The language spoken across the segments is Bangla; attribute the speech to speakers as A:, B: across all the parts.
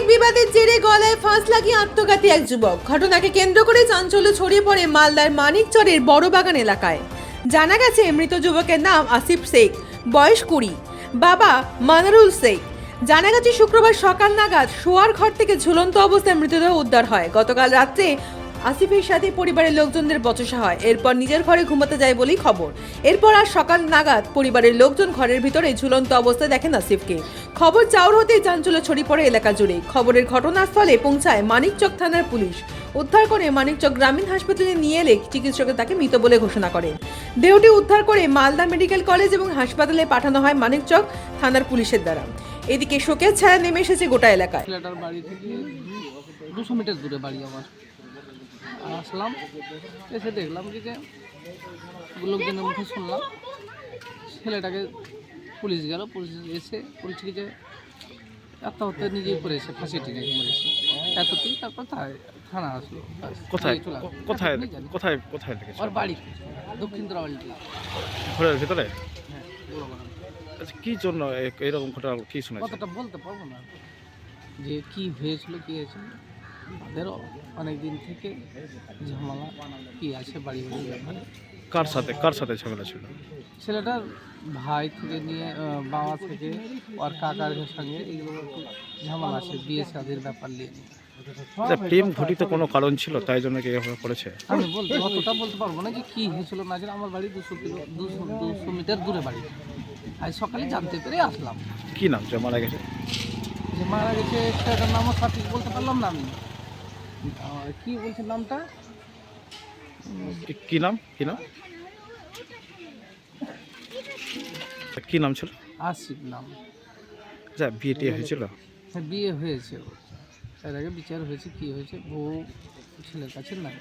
A: পারিবারিক বিবাদের জেরে গলায় ফাঁস লাগিয়ে আত্মঘাতী এক যুবক। ঘটনাকে কেন্দ্র করে চাঞ্চল্য ছড়িয়ে পড়ে মালদার মানিকচরের বড়বাগান এলাকায়। জানা গেছে, মৃত যুবকের নাম আসিফ শেখ, বয়স কুড়ি, বাবা মানারুল শেখ। জানা গেছে, শুক্রবার সকাল নাগাদ শোয়ার ঘর থেকে ঝুলন্ত অবস্থায় মৃতদেহ উদ্ধার হয়। গতকাল রাত্রে আসিফের সাথে পরিবারের লোকজনদের বচসা হয়। এরপর নিজের ঘরে ঘুমাতে যায় বলেই খবর। এরপর আর সকাল নাগাদ পরিবারের লোকজন ঘরের ভিতরে ঝুলন্ত অবস্থায় দেখেন আসিফকে। খবর চাউর হতেই চাঞ্চল্য ছড়িয়ে পড়ে এলাকা জুড়ে। খবরের ঘটনাস্থলে পৌঁছায় মানিকচক থানার পুলিশ। উদ্ধার করে মানিকচক গ্রামীণ হাসপাতালে নিয়ে এলে চিকিৎসকের তাকে মৃত বলে ঘোষণা করেন। দেহটি উদ্ধার করে মালদা মেডিকেল কলেজ এবং হাসপাতালে পাঠানো হয় মানিকচক থানার পুলিশের দ্বারা। এদিকে শোকের ছায়া নেমে এসেছে গোটা এলাকায়।
B: বাড়ি থেকে দুশো মিটার দূরে বাড়ি আমার। আসলাম। এসে দেখলাম কি যে লোকজনের মুখে শুনলাম। ছেলেটাকে পুলিশ গেল পুলিশ এসে বলছে যে আত্মহত্যা নিজেই করেছে ফাঁসি টেনে মরেছে। এতটুকু তারপর থানা আসলো।
C: কোথায়? কোথায়। কোথায় কোথায়
B: ওর বাড়ি। দক্ষিণ দ্রাবালিটি
C: ঘরের ভিতরে?
B: হ্যাঁ
C: আচ্ছা কি জন্য এরকম ঘটনা কি শুনেছেন?
B: কতটা বলতে পারব না। যে কি হয়েছিল কি হয়েছিল? তাদের অনেক দিন থেকে ঝামেলা কি আছে বাড়ি বাড়ি ব্যাপারে
C: কার সাথে কার সাথে ঝগড়া ছিল?
B: ছেলেটার ভাই থেকে নিয়ে আহ, বাবা থেকে ওর কাকার সঙ্গে এগুলো একটু ঝামেলা আছে বিয়ে শাদির ব্যাপার নিয়ে।
C: আচ্ছা, প্রেম ঘটিত কোনো কারণ ছিল? তাই জন্য কি এভাবে করেছে?
B: আমি বলতে অতটা বলতে পারব না যে কি হয়েছিল না জানি আমার বাড়ি দুশো কিলো দুশো দুশো মিটার দূরে বাড়ি। আজ সকালে জানতে পেরে আসলাম।
C: কি নাম? যে মারা গেছে?
B: যে মারা গেছে সেটার নামও সঠিক বলতে পারলাম না আমি। কি বলছে নামটা?
C: কি- কি নাম? কি নাম? কি নাম ছিল?
B: আসিফ নাম।
C: আচ্ছা বিয়ে টিয়ে হয়েছিল?
B: হ্যাঁ বিয়ে হয়েছে। এর আগে বিচার হয়েছে কি হয়েছে বউ ছেলের কাছে নাই।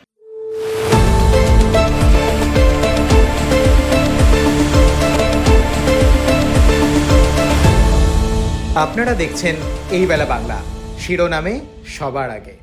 D: আপনারা দেখছেন এই বেলা বাংলা। শিরোনামে সবার আগে।